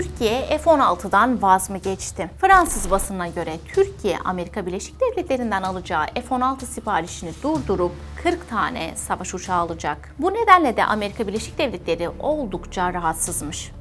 Türkiye F-16'dan vaz mı geçti? Fransız basınına göre Türkiye, Amerika Birleşik Devletleri'nden alacağı F-16 siparişini durdurup 40 tane savaş uçağı alacak. Bu nedenle de Amerika Birleşik Devletleri oldukça rahatsızmış.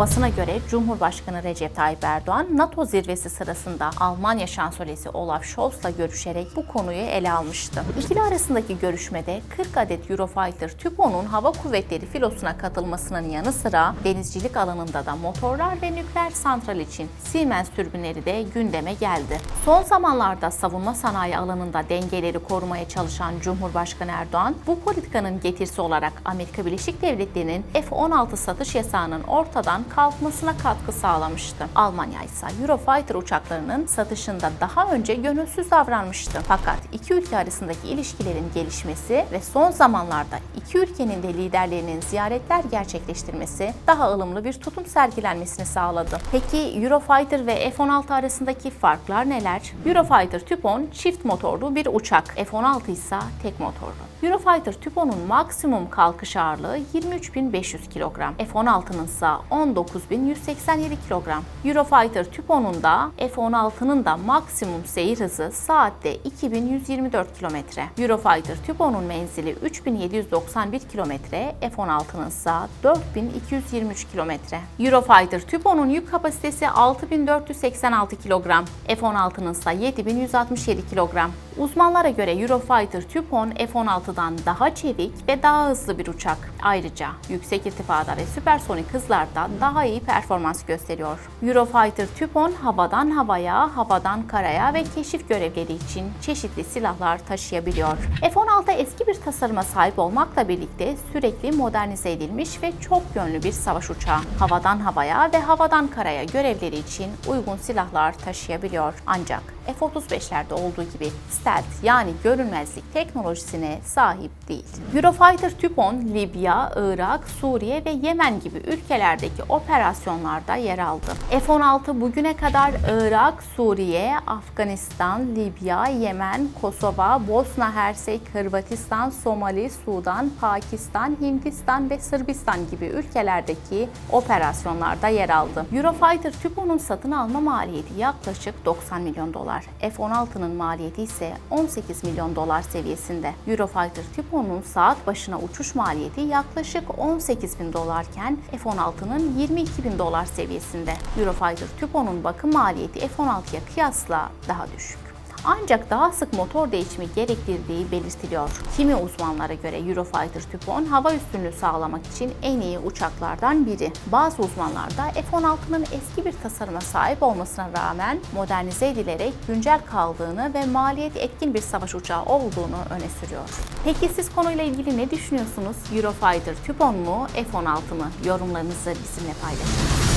Basına göre Cumhurbaşkanı Recep Tayyip Erdoğan NATO zirvesi sırasında Almanya şansölyesi Olaf Scholz'la görüşerek bu konuyu ele almıştı. İkili arasındaki görüşmede 40 adet Eurofighter Typhoon'un hava kuvvetleri filosuna katılmasının yanı sıra denizcilik alanında da motorlar ve nükleer santral için Siemens türbinleri de gündeme geldi. Son zamanlarda savunma sanayi alanında dengeleri korumaya çalışan Cumhurbaşkanı Erdoğan bu politikanın getirisi olarak Amerika Birleşik Devletleri'nin F-16 satış yasağının ortadan kalkmasına katkı sağlamıştı. Almanya ise Eurofighter uçaklarının satışında daha önce gönülsüz davranmıştı. Fakat iki ülke arasındaki ilişkilerin gelişmesi ve son zamanlarda iki ülkenin de liderlerinin ziyaretler gerçekleştirmesi daha ılımlı bir tutum sergilenmesini sağladı. Peki Eurofighter ve F-16 arasındaki farklar neler? Eurofighter Typhoon çift motorlu bir uçak, F-16 ise tek motorlu. Eurofighter Typhoon'un maksimum kalkış ağırlığı 23.500 kilogram, F-16'nın ise 19.187 kilogram. Eurofighter Typhoon'un da F-16'nın da maksimum seyir hızı saatte 2124 kilometre. Eurofighter Typhoon'un menzili 3791 kilometre, F-16'nın ise 4223 kilometre. Eurofighter Typhoon'un yük kapasitesi 6486 kilogram, F-16'nın ise 7167 kilogram. Uzmanlara göre Eurofighter Typhoon F-16'dan daha çevik ve daha hızlı bir uçak. Ayrıca yüksek irtifada ve süpersonik hızlarda daha iyi performans gösteriyor. Eurofighter Typhoon havadan havaya, havadan karaya ve keşif görevleri için çeşitli silahlar taşıyabiliyor. F-16 eski bir tasarıma sahip olmakla birlikte sürekli modernize edilmiş ve çok yönlü bir savaş uçağı. Havadan havaya ve havadan karaya görevleri için uygun silahlar taşıyabiliyor. Ancak F-35'lerde olduğu gibi stealth yani görünmezlik teknolojisine sahip değil. Eurofighter Typhoon Libya, Irak, Suriye ve Yemen gibi ülkelerdeki operasyonlarda yer aldı. F-16 bugüne kadar Irak, Suriye, Afganistan, Libya, Yemen, Kosova, Bosna Hersek, Hırvatistan, Somali, Sudan, Pakistan, Hindistan ve Sırbistan gibi ülkelerdeki operasyonlarda yer aldı. Eurofighter Typhoon'un satın alma maliyeti yaklaşık 90 milyon dolar. F-16'nın maliyeti ise 18 milyon dolar seviyesinde. Eurofighter Typhoon'un saat başına uçuş maliyeti yaklaşık 18 bin dolarken F-16'nın 22 bin dolar seviyesinde. Eurofighter Typhoon'un bakım maliyeti F-16'ya kıyasla daha düşük ancak daha sık motor değişimi gerektirdiği belirtiliyor. Kimi uzmanlara göre Eurofighter Typhoon hava üstünlüğü sağlamak için en iyi uçaklardan biri. Bazı uzmanlar da F-16'nın eski bir tasarıma sahip olmasına rağmen modernize edilerek güncel kaldığını ve maliyet etkin bir savaş uçağı olduğunu öne sürüyor. Peki siz konuyla ilgili ne düşünüyorsunuz? Eurofighter Typhoon mu, F-16 mı? Yorumlarınızı bizimle paylaşın.